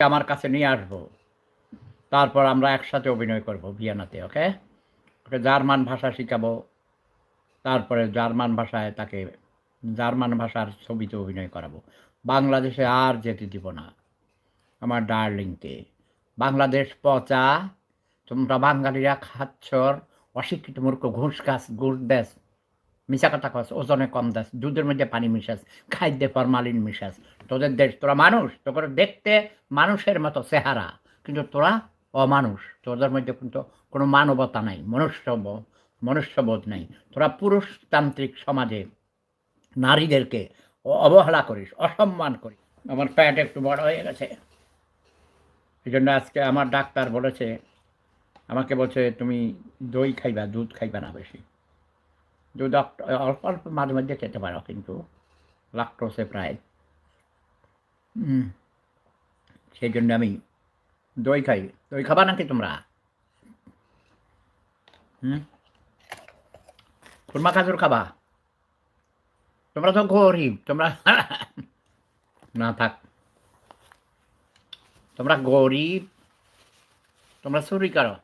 আমার কাছে নিয়ে আসব। তারপর আমরা একসাথে অভিনয় করব ভিয়েনাতে, ওকে? ওকে জার্মান ভাষা শিখাবো। তারপরে জার্মান ভাষায় তাকে, জার্মান ভাষার ছবিতে অভিনয় করাবো। বাংলাদেশে আর যেতে দিব না, আমার ডার্লিংকে। বাংলাদেশ পচা, তোমরা বাঙালিরা খাচ্ছর, অশিক্ষিত মূর্খ, ঘুষ খাস ঘুষ দেশ মিশা কথা কস ওজনে কম দাস, দুধের মধ্যে পানি মিশাস, খাদ্যে ফরমালিন মিশাস। তোদের দেশ, তোরা মানুষ তোর দেখতে মানুষের মতো চেহারা, কিন্তু তোরা অমানুষ। তোদের মধ্যে কিন্তু কোনো মানবতা নাই মনুষ্য মনুষ্যবোধ নাই। তোরা পুরুষতান্ত্রিক সমাজে নারীদেরকে অবহেলা করিস, অসম্মান করিস। আমার প্যাট একটু বড় হয়ে গেছে। এই জন্য আজকে আমার ডাক্তার বলেছে, আমাকে বলছে, তুমি দই খাইবা, দুধ খাইবা না বেশি। দুধ অল্প অল্প মাঝে মধ্যে খেতে পারো কিন্তু লাক্টোসে প্রায়। হুম। সেই জন্য আমি দই খাই। দই খাবা নাকি তোমরা? হুম? খুরমা খাজুর খাবা? তোমরা তো গরিব তোমরা না থাক। তোমরা গরিব তোমরা চুরি করো।